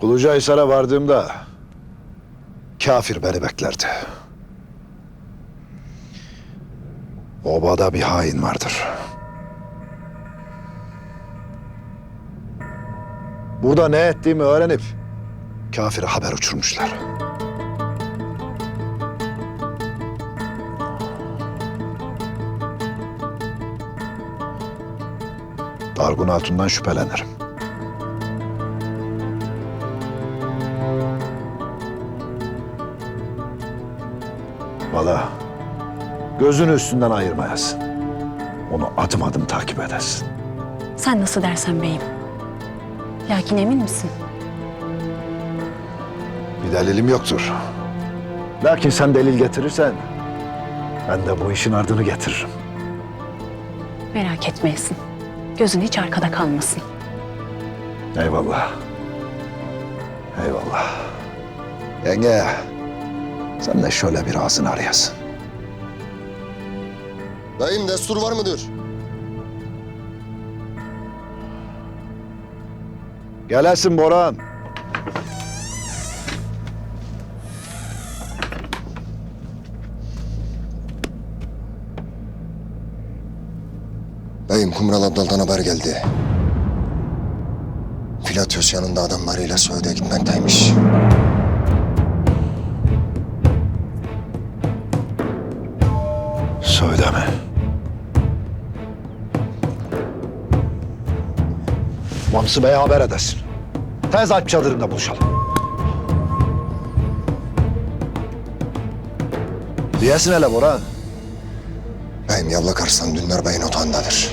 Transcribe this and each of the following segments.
Kulucahisar'a vardığımda kafir beni beklerdi. Obada bir hain vardır. Burada ne ettiğimi öğrenip kafire haber uçurmuşlar. Dargun Hatun'dan şüphelenirim. Valla gözünü üstünden ayırmayasın. Onu adım adım takip edesin. Sen nasıl dersen beyim. Lakin emin misin? Bir delilim yoktur. Lakin sen delil getirirsen ben de bu işin ardını getiririm. Merak etmeyesin. Gözün hiç arkada kalmasın. Eyvallah. Eyvallah. Yenge, sen de şöyle bir ağzını arayasın. Dayım destur var mıdır? Gelesin Boran. Beyim Kumral Abdal'dan haber geldi. Filatyos yanında adamlarıyla Söğüt'e gitmekteymiş. Mamsı Bey'e haber edesin. Tez Alp çadırında buluşalım. Diyesin hele Boran. Beyim Yavlak Arslan Dündar Bey'in otağındadır.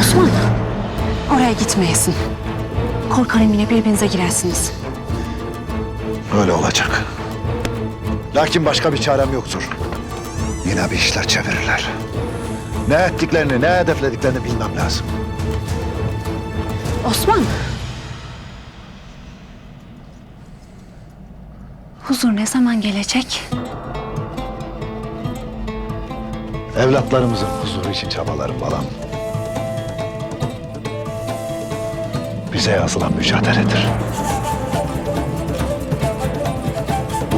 Osman, oraya gitmeyesin. Korkarım yine birbirinize girersiniz. Öyle olacak. Lakin başka bir çarem yoktur. Yine bir işler çevirirler. Ne ettiklerini, ne hedeflediklerini bilmem lazım. Osman. Huzur ne zaman gelecek? Evlatlarımızın huzuru için çabalarım balam. Bize yazılan mücadeledir.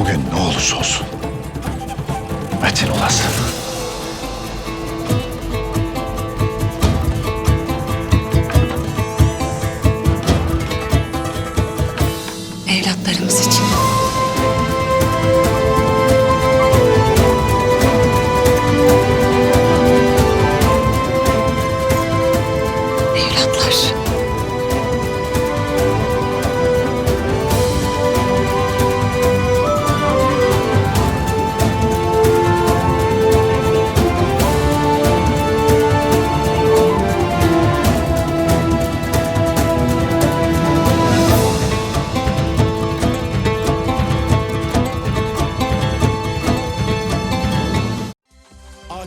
Bugün ne olursa olsun metin olasın. Evlatlarımız için.